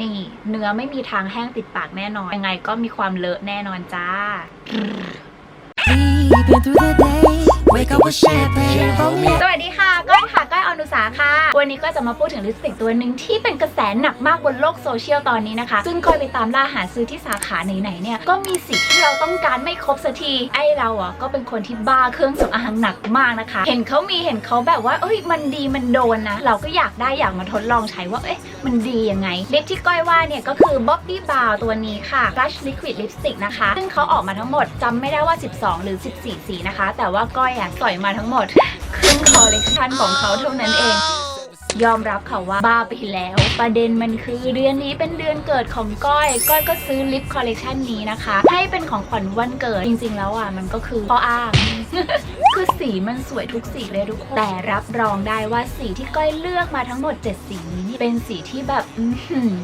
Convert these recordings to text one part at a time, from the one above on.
นี่ เนื้อไม่มีทางแห้งติดปากแน่นอน ยังไงก็มีความเลอะแน่นอนจ้า Sleeping through the day, wake up with champagne, roll me สวัสดีค่ะก้อยค่ะก้อยอ นุสาค่ะ วันนี้ก็จะมาพูดถึงลิปสติกตัวหนึ่งที่เป็นกระแสหนักมากบนโลกโซเชียลตอนนี้นะคะ ซึ่งก้อยไปตามล่าหาซื้อที่สาขาไหนๆเนี่ย ก็มีสีที่เราต้องการไม่ครบสักที ไอเราอะก็เป็นคนที่บ้าเครื่องสำอางหนักมากนะคะ เห็นเขามีเห็นเขาแบบว่า เอ้ย มันดีมันโดนนะ เราก็อยากได้อยากมาทดลองใช้ว่า เอ๊ะ มันดียังไง ลิปที่ก้อยว่าเนี่ยก็คือ Bobbi Brown ตัวนี้ค่ะ Blush Liquid Lipstick นะคะ ซึ่งเขาออกมาทั้งหมดจำไม่ได้ว่า 12 หรือ 14 สีนะคะ แต่ว่าก้อยอะสอยมาทั้งหมด อลเลกชันของเขาเท่านั้นเอง ยอมรับค่ะว่าบ้าไปแล้ว ประเด็นมันคือเดือนนี้เป็นเดือนเกิดของก้อย ก้อยก็ซื้อลิปคอลเลกชันนี้นะคะ ให้เป็นของขวัญวันเกิด จริง ๆ แล้วอะมันก็คือข้ออ้าง คือสีมันสวยทุกสีเลยทุกคน แต่รับรองได้ว่าสีที่ก้อยเลือกมาทั้งหมด 7 สีนี้เป็นสีที่แบบ อื้อหือ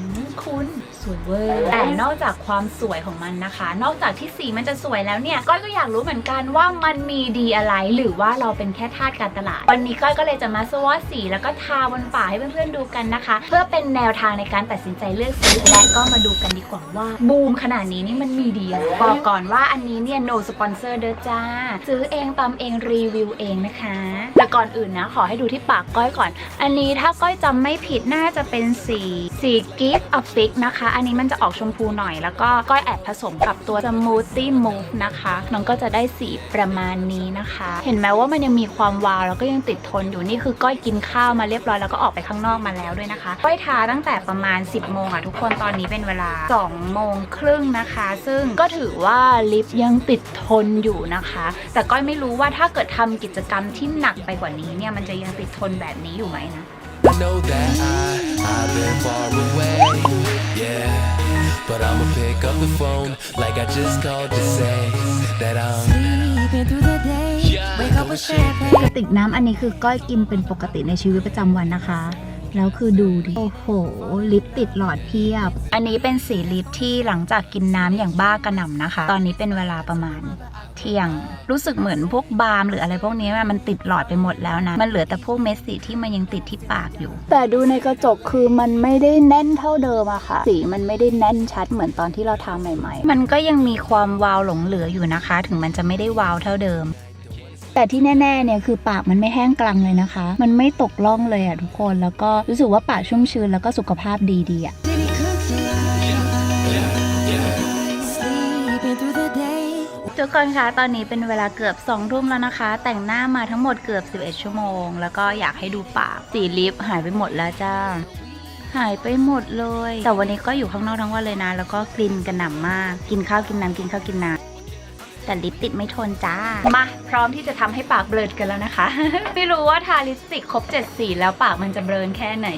คุณ สวยเวอร์แต่นอกจากความสวยของมันนะคะ นอกจากที่สีมันจะสวยแล้วเนี่ย ก้อยก็อยากรู้เหมือนกันว่ามันมีดีอะไร หรือว่าเราเป็นแค่ทาสการตลาด วันนี้ก้อยก็เลยจะมาสวอตสีแล้วก็ทาบนปากให้เพื่อนๆดูกันนะคะ เพื่อเป็นแนวทางในการตัดสินใจเลือกซื้อและก็มาดูกันดีกว่าว่าบูมขนาดนี้นี่มันมีดีอะไรบอกก่อนว่าอันนี้เนี่ย no sponsor เด้อจ้า ซื้อเองตามเองรีวิวเองนะคะ แต่ก่อนอื่นนะขอให้ดูที่ปากก้อยก่อน อันนี้ถ้าก้อยจำไม่ผิดน่าจะเป็นสีสี gift a fix นะคะอันนี้มันจะออกชมพูหน่อย แล้วก็ก้อยแอบผสมกับตัว smoothie move นะคะน้องก็จะได้สีประมาณนี้นะคะ เห็นไหมว่ามันยังมีความวาวแล้วก็ยังติดทนอยู่นี่คือก้อยกินข้าวมาเรียบร้อยแล้วก็ออกไปข้างนอกมาแล้วด้วยนะคะ ก้อยทาตั้งแต่ประมาณ 10โมงอะทุกคนตอนนี้เป็นเวลา2โมงครึ่งนะคะ ซึ่งก็ถือว่าลิปยังติดทนอยู่นะคะ แต่ก้อยไม่รู้ว่าถ้าเกิดทำกิจกรรมที่หนักไปกว่านี้เนี่ยมันจะยังติดทนแบบนี้อยู่ไหมนะ know that I, I've been far away. But I'ma pick up the phone like I just called to say that I'm. Sleeping through the day, wake up with champagne. กระติกน้ำอันนี้คือก้อยกินเป็นปกติในชีวิตประจำวันนะคะ แล้วคือดูดิ โอ้โห ลิปติดหลอดเพียบ อันนี้เป็นสีลิปที่หลังจากกินน้ำอย่างบ้ากระหน่ำนะคะ ตอนนี้เป็นเวลาประมาณเที่ยง รู้สึกเหมือนพวกบาล์มหรืออะไรพวกนี้มันติดหลอดไปหมดแล้วนะ มันเหลือแต่พวกเม็ดสีที่มันยังติดที่ปากอยู่ แต่ดูในกระจกคือมันไม่ได้แน่นเท่าเดิมอะค่ะ สีมันไม่ได้แน่นชัดเหมือนตอนที่เราทาใหม่ ๆ มันก็ยังมีความวาวหลงเหลืออยู่นะคะ ถึงมันจะไม่ได้วาวเท่าเดิมแต่ที่แน่ๆ เนี่ยคือปากมันไม่แห้งกลังเลยนะคะ มันไม่ตกล่องเลยอะทุกคน แล้วก็รู้สึกว่าปากชุ่มชื้นแล้วก็สุขภาพดีๆอะ ทุกคนคะ ตอนนี้เป็นเวลาเกือบ2ทุ่มแล้วนะคะ แต่งหน้ามาทั้งหมดเกือบ 11 ชั่วโมง แล้วก็อยากให้ดูปาก สีลิปหายไปหมดแล้วจ้า หายไปหมดเลย แต่วันนี้ก็อยู่ข้างนอกทั้งวันเลยนะ แล้วก็กลิ่นกระหน่ำมาก กินข้าวกินน้ำกินข้าวกินน้ำแต่ลิปติดไม่ทนจ้า มาพร้อมที่จะทำให้ปากเบลอกันแล้วนะคะ ไม่รู้ว่าทาลิปสติกครบ7สีแล้วปากมันจะเบลอแค่ไหน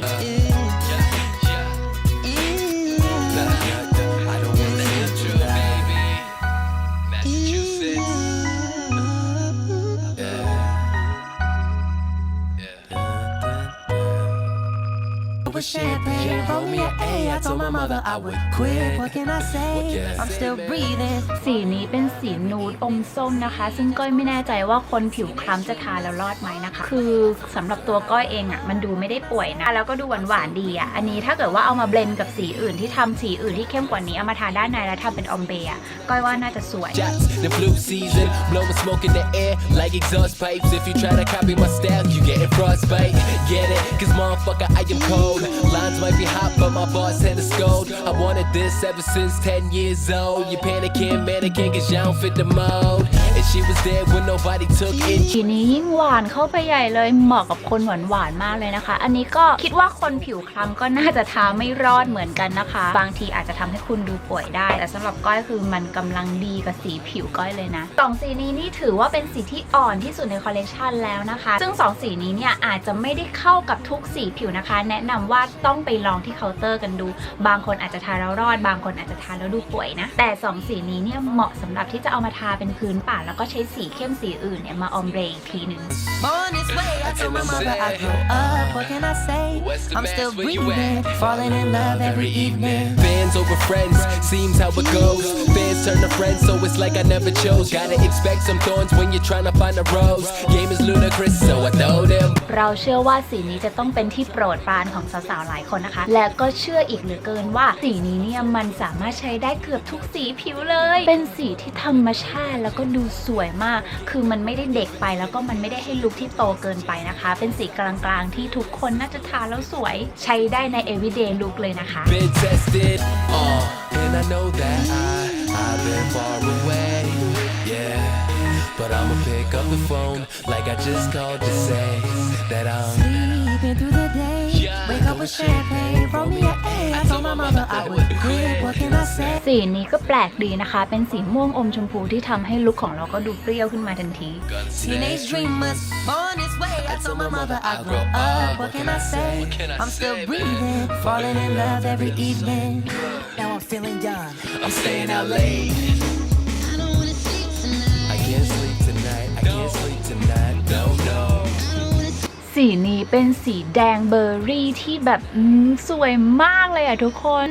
With champagne, roll me an A. I told my mother I would quit. What can I say? I'm still breathing. สีนี้เป็นสีนูดอมส้มนะคะ ซึ่งก้อยไม่แน่ใจว่าคนผิวคล้ำจะทาแล้วรอดไหมนะคะ คือสำหรับตัวก้อยเองอะ่ะมันดูไม่ได้ป่วยนะแล้วก็ดูหวานหวานๆดีอะ่ะอันนี้ถ้าเกิดว่าเอามาเบลนด์กับสีอื่นที่ทำสีอื่นที่เข้มกว่านี้เอามาทาด้านในแล้วทำเป็นออมเบย์อะก้อยว่าน่าจะสวย Shots, the flu season, blowing smoke in the air like exhaust pipes. If you try to copy my style, you getting frostbite. Get it? Cause motherfucker, I am cold. Lines might be hot, but my boss had a scold. I wanted this ever since 10 years old. You panicking, mannequin, cause y'all don't fit the mold. She was there when nobody took it. สีนี้ยิ่งหวานเข้าไปใหญ่เลยเหมาะกับคนหวานหวานมากเลยนะคะ อันนี้ก็คิดว่าคนผิวคล้ำก็น่าจะทาไม่รอดเหมือนกันนะคะ บางทีอาจจะทำให้คุณดูป่วยได้ แต่สำหรับก้อยคือมันกำลังดีกับสีผิวก้อยเลยนะสองสีนี้นี่ถือว่าเป็นสีที่อ่อนที่สุดในคอลเลกชันแล้วนะคะ ซึ่งสองสีนี้เนี่ยอาจจะไม่ได้เข้ากับทุกสีผิวนะคะ แนะนำว่าต้องไปลองที่เคาน์เตอร์กันดู บางคนอาจจะทาแล้วรอด บางคนอาจจะทาแล้วดูป่วยนะ แต่สองสีนี้เนี่ยเหมาะสำหรับที่จะเอามาทาเป็นพื้นป่าแล้วก็ใช้สีเข้มสีอื่นเนี่ยมาออมเบรอีกทีหนึ่ง Born this way, I told my mother I grew up. What can I say? What's the I'm still mass where you breathing, at? falling in love every evening. Fans over friends, seems how it goes. Fans turn to friends, so it's like I never chose. Gotta expect some thorns when you're trying to find a rose. Game is ludicrous, so I throw them. เราเชื่อว่าสีนี้จะต้องเป็นที่โปรดปรานของสาวๆหลายคนนะคะ และก็เชื่ออีกเหลือเกินว่า สีนี้เนี่ยมันสามารถใช้ได้เกือบทุกสีผิวเลย เป็นสีที่ธรรมชาติแล้วก็ดูสวยมาก คือมันไม่ได้เด็กไปแล้วก็มันไม่ได้ให้ลุคที่โตเกินไปนะคะ เป็นสีกลางๆ ที่ทุกคนน่าจะทาแล้วสวย ใช้ได้ใน everyday look เลยนะคะ Been tested, uh, and I know that I, I've been far away, yeah. But I'ma pick up the phone like I just called to say that I'm. Sleeping through the day, wake up with champagne. Roll me a A. I told my mother I would สีนี้ก็แปลกดีนะคะ เป็นสีม่วงอมชมพูที่ทำให้ลุคของเราก็ดูเปรี้ยวขึ้นมาทันที Teenage dreamers, born this way. I told my mother I grew up. What can I say? I'm still breathing, falling in love every evening. Now I'm feeling young. I'm staying out late. I can't sleep tonight. I can't sleep tonight. No, no. สีนี้เป็นสีแดงเบอร์รี่ที่แบบอืมสวยมากเลยอะทุกคน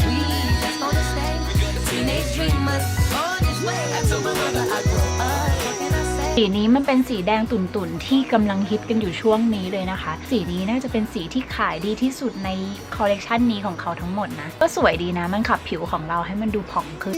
สีนี้มันเป็นสีแดงตุ่นๆ ที่กำลังฮิตกันอยู่ช่วงนี้เลยนะคะ สีนี้น่าจะเป็นสีที่ขายดีที่สุดในคอลเลกชันนี้ของเขาทั้งหมดนะ ก็สวยดีนะ มันขับผิวของเราให้มันดูผ่องขึ้น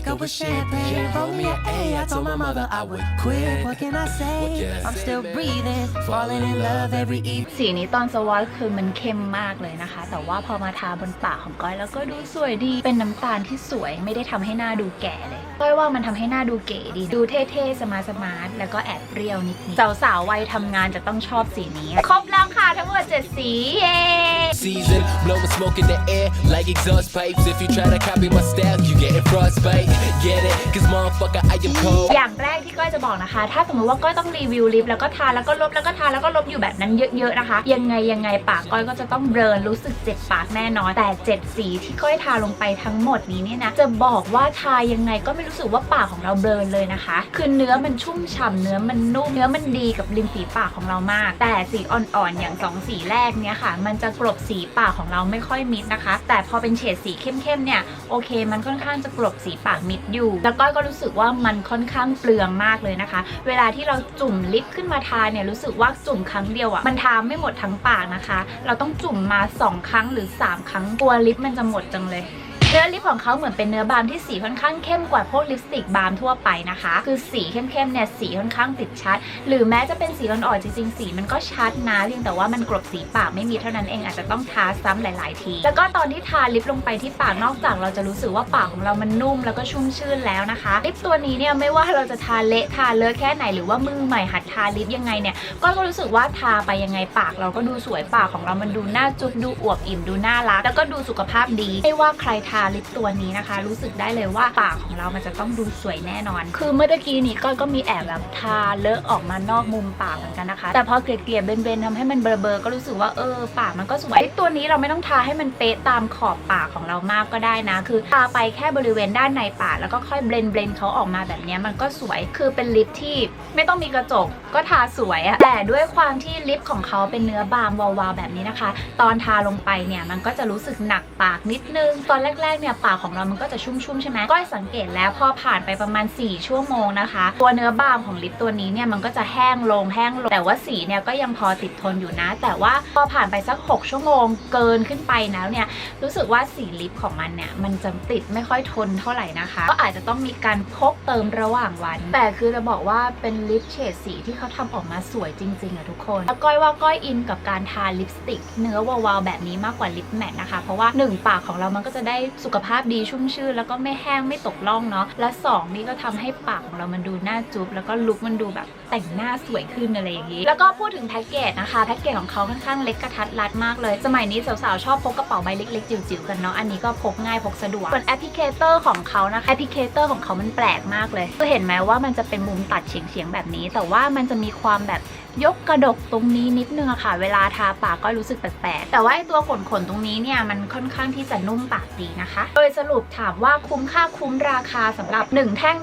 wake up with champagne. Roll me a A. I told my mother I would quit. What can I say? I'm still breathing, falling in love every evening. สีนี้ตอนสวอตคือมันเข้มมากเลยนะคะ แต่ว่าพอมาทาบนปากของก้อยแล้วก็ดูสวยดี เป็นน้ำตาลที่สวยไม่ได้ทำให้หน้าดูแก่เลยก้อยว่ามันทำให้หน้าดูเก๋ดี ดูเท่ๆ สมาร์ทสมาร์ทแล้วก็แอบเปรี้ยวนิดๆสาวๆวัยทำงานจะต้องชอบสีนี้ ครบแล้วค่ะทั้งหมด7สีเย้ Season, blowing smoke in the air like exhaust pipes. If you try to copy my style, you getting frostbite. Get it? Cause motherfucker, I am cold. อย่างแรกที่ก้อยจะบอกนะคะ ถ้าสมมติว่าก้อยต้องรีวิวลิปแล้วก็ทาแล้วก็ลบแล้วก็ทาแล้วก็ลบอยู่แบบนั้นเยอะๆนะคะ ยังไงยังไงปากก้อยก็จะต้องเบลอรู้สึกเจ็บปากแน่นอน แต่เจ็ดสีที่ก้อยทาลงไปทั้งหมดนี้เนี่ยนะ จะบอกว่าทายังไงก็ไม่รู้สึกว่าปากของเราเบลอเลยนะคะ คือเนื้อมันชุ่มฉ่ำเนื้อมันนุ่มเนื้อมันดีกับริมฝีปากของเรามาก แต่สีอ่อนๆอย่างสองสีแรกเนี่ยค่ะ มันจะกลบสีปากของเราไม่ค่อยมิดนะคะ แต่พอเป็นเฉดสีเข้มๆเนี่ยโอเค มันค่อนข้างจะกลบสีปากมิดอยู่ แล้วก้อยก็รู้สึกว่ามันค่อนข้างเปลืองมากเลยนะคะ เวลาที่เราจุ่มลิปขึ้นมาทาเนี่ยรู้สึกว่าจุ่มครั้งเดียวอะ่ะมันทาไม่หมดทั้งปากนะคะ เราต้องจุ่มมา 2 ครั้งหรือ 3 ครั้งกลัวลิปมันจะหมดจังเลย เนื้อลิปของเขาเหมือนเป็นเนื้อบาล์มที่สีค่อนข้างเข้มกว่าพวกลิปสติกบาล์มทั่วไปนะคะ คือสีเข้มๆเนี่ยสีค่อนข้างติดชัด หรือแม้จะเป็นสีอ่อนๆจริงๆสีมันก็ชัดนะเพียงแต่ว่ามันกลบสีปากไม่มีเท่านั้นเองอาจจะต้องทาซ้ำหลาย ๆ ที แล้วก็ตอนที่ทาลิปลงไปที่ปากนอกจากเราจะรู้สึกว่าปากของเรามันนุ่มแล้วก็ชุ่มชื่นแล้วนะคะลิปตัวนี้เนี่ยไม่ว่าเราจะทาเละทาเลอะแค่ไหนหรือว่ามือใหม่หัดทาลิปยังไงเนี่ยก็รู้สึกว่าทาไปยังไงปากเราก็ดูสวยปากของเรามันดูน่าจุ๊บดูอวบอิ่มดูน่ารักแล้วก็ดูสุขภาพดีไม่ว่าใครทาลิปตัวนี้นะคะ รู้สึกได้เลยว่าปากของเรามันจะต้องดูสวยแน่นอน คือเมื่อกี้นี้ก้อยก็มีแอบแบบทาเลอะออกมานอกมุมปากเหมือนกันนะคะ แต่พอเกลี่ยๆเบนๆทำให้มันเบลอๆก็รู้สึกว่าเออปากมันก็สวยลิปตัวนี้เราไม่ต้องทาให้มันเป๊ะตามขอบปากของเรามากก็ได้นะ คือทาไปแค่บริเวณด้านในปากแล้วก็ค่อยเบลนเบลนเขาออกมาแบบนี้มันก็สวยคือเป็นลิปที่ไม่ต้องมีกระจกก็ทาสวยอะแต่ด้วยความที่ลิปของเขาเป็นเนื้อบางวาวๆแบบนี้นะคะ ตอนทาลงไปเนี่ยมันก็จะรู้สึกหนักปากนิดนึงตอนแรกๆเนี่ยปากของเรามันก็จะชุ่มๆใช่ไหมก้อยสังเกตแล้วพอผ่านไปประมาณ 4 ชั่วโมงนะคะ ตัวเนื้อบางของลิปตัวนี้เนี่ยมันก็จะแห้งลงแห้งลง แต่ว่าสีเนี่ยก็ยังพอติดทนอยู่นะ แต่ว่าพอผ่านไปสัก 6 ชั่วโมงเกินขึ้นไปแล้วเนี่ยรู้สึกว่าสีลิปของมันเนี่ยมันจะติดไม่ค่อยทนเท่าไหร่นะคะ ก็อาจจะต้องมีการพกเติมระหว่างวัน แต่คือจะบอกว่าเป็นลิปเฉดสีที่เขาทำออกมาสวยจริงๆอะทุกคนแล้วก้อยว่าก้อยอินกับการทาลิปสติก เนื้อวาวๆแบบนี้มากกว่าลิปแมทนะคะ เพราะว่าหนึ่งปากของเรามันก็จะได้สุขภาพดีชุ่มชื่นแล้วก็ไม่แห้งไม่ตกล่องเนาะและสองนี่ก็ทำให้ปากของเรามันดูน่าจุ๊บแล้วก็ลุคมันดูแบบแต่งหน้าสวยขึ้นอะไรอย่างนี้ แล้วก็พูดถึงแพ็กเกจนะคะแพ็กเกจของเขาค่อนข้างเล็กกระทัดรัดมากเลย สมัยนี้สาวๆชอบพกกระเป๋าใบเล็กๆ จิ๋วๆกันเนาะอันนี้ก็พกง่ายพกสะดวกส่วนแอปพลิเคเตอร์ของเขานะคะแอปพลิเคเตอร์ของเขามันแปลกมากเลยคือเห็นไหมว่ามันจะเป็นมุมตัดเฉียงๆแบบนี้ แต่ว่ามันจะมีความแบบยกกระดกตรงนี้นิดนึงอะค่ะ เวลาทาปากก็รู้สึกแปลกๆแต่ว่าไอตัวขนขนๆตรงนี้เนี่ยมันค่อนข้างที่จะนุ่มปากดีนะคะโดยสรุปถามว่าคุ้มค่าคุ้มราคาสำหรับ 1 แท่ง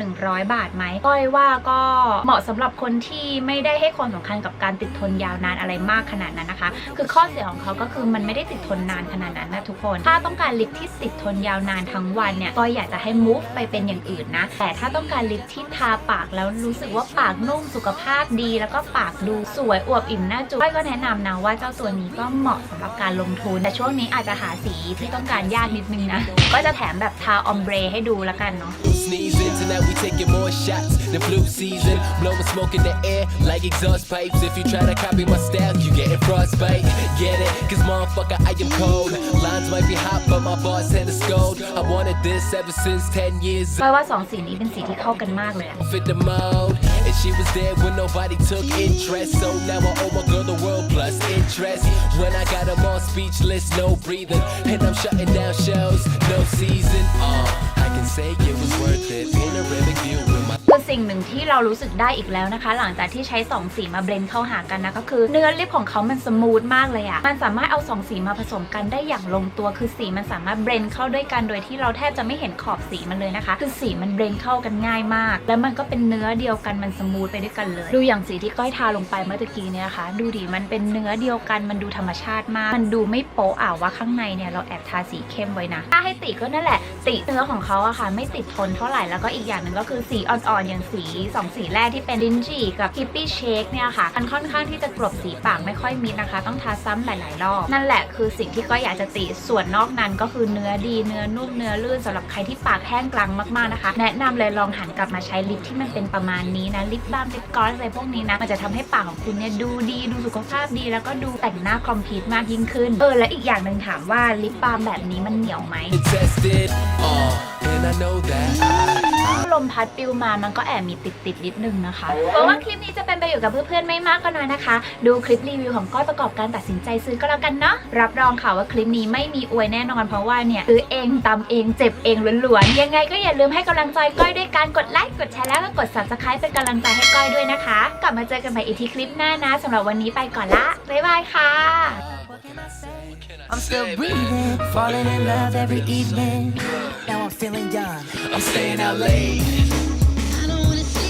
1,100 บาทไหมก้อยว่าก็เหมาะสำหรับคนที่ไม่ได้ให้ความสำคัญกับการติดทนยาวนานอะไรมากขนาดนั้นนะคะ คือข้อเสียของเขาก็คือมันไม่ได้ติดทนนานขนาดนั้นนะทุกคน ถ้าต้องการลิปที่ติดทนยาวนานทั้งวันเนี่ยก็อยากจะให้ move ไปเป็นอย่างอื่นนะ แต่ถ้าต้องการลิปที่ทาปากแล้วรู้สึกว่าปากนุ่มสุขภาพดี แล้วก็ปากดูสวยอวบอิ่มหน้าจุ๊บก้อยก็แนะนำนะว่าเจ้าตัวนี้ก็เหมาะสำหรับการลงทุน แต่ช่วงนี้อาจจะหาสีที่ต้องการยากนิดนึงนะ ก็จะแถมแบบทาออมเบรให้ดูแล้วกันเนาะ Sneezing, tonight we taking more shots than flu season. Blowing smoke in the air like exhaust pipes. If you try to copy my style, you getting frostbite. Get it? Cause motherfucker, I am cold. Lines might be hot, but my boss had a scold. I wanted this ever since 10 years ก้อยว่าสองสีนี้เป็นสีที่เข้ากันมากเลยอะ fit the mode. And she was there when nobody took interest. So now I owe my girl the world plus interest. When I got them all speechless, no breathing. And I'm shutting down shows, no season. Uh, I can say it was worth it. สิ่งหนึ่งที่เรารู้สึกได้อีกแล้วนะคะ หลังจากที่ใช้ 2 สีมาเบลนด์เข้าหากันนะก็คือเนื้อลิปของเขามันสมูทมากเลยอะมันสามารถเอา 2 สีมาผสมกันได้อย่างลงตัวคือสีมันสามารถเบลนด์เข้าด้วยกันโดยที่เราแทบจะไม่เห็นขอบสีมันเลยนะคะ คือสีมันเบลนด์เข้ากันง่ายมาก แล้วมันก็เป็นเนื้อเดียวกันมันสมูทไปด้วยกันเลย ดูอย่างสีที่ก้อยทาลงไปเมื่อตะกี้เนี่ยนะคะ ดูดิมันเป็นเนื้อเดียวกันมันดูธรรมชาติมาก มันดูไม่โป๊ะอะว่าข้างในเนี่ยเราแอบทาสีเข้มไว้นะถ้าให้ติก็นั่นแหละ ติเนื้อของเขาอะค่ะ ไม่ติดทนเท่าไหร่แล้วก็อีกอย่างหนึ่งก็คือสีอ่อนๆอย่างสีสองสีแรกที่เป็นลินจีกับฮิปปี้เชคเนี่ยค่ะมันค่อนข้างที่จะกลบสีปากไม่ค่อยมิดนะคะ ต้องทาซ้ำหลายๆรอบ นั่นแหละคือสิ่งที่ก็อยากจะติส่วนนอกนั้นก็คือเนื้อดีเนื้อนุ่มเนื้อลื่นสำหรับใครที่ปากแห้งกรังมากๆนะคะ แนะนำเลยลองหันกลับมาใช้ลิปที่มันเป็นประมาณนี้นะลิปบาล์มลิปกลอสอะไรพวกนี้นะมันจะทำให้ปากของคุณเนี่ยดูดีดูสุขภาพดีแล้วก็ดูแต่งหน้าคอมพลีทมากยิ่งขึ้นเออและอีกอย่างหนึ่งถามว่าลิปบาล์มแบบนี้มันเหนียวไหม tested. Uh, and I know that I, ลมพัดปิวมามันก็แอบมีติดติดนิดนึงนะคะหวังว่าคลิปนี้จะเป็นประโยชน์กับเพื่อนๆไม่มากก็น้อยนะคะ ดูคลิปรีวิวของก้อยประกอบการตัดสินใจซื้อก็แล้วกันเนาะรับรองค่ะว่าคลิปนี้ไม่มีอวยแน่นอนเพราะว่าเนี่ยซื้อเองตำเองเจ็บเองล้วนๆยังไงก็อย่าลืมให้กำลังใจก้อยด้วยการกดไลค์กดแชร์แล้วก็กด subscribe เป็นกำลังใจให้ก้อยด้วยนะคะ กลับมาเจอกันใหม่อีกที่คลิปหน้านะสำหรับวันนี้ไปก่อนละบ๊ายบายค่ะ I'm still breathing, falling in love every evening. Now I'm feeling young. I'm staying out late.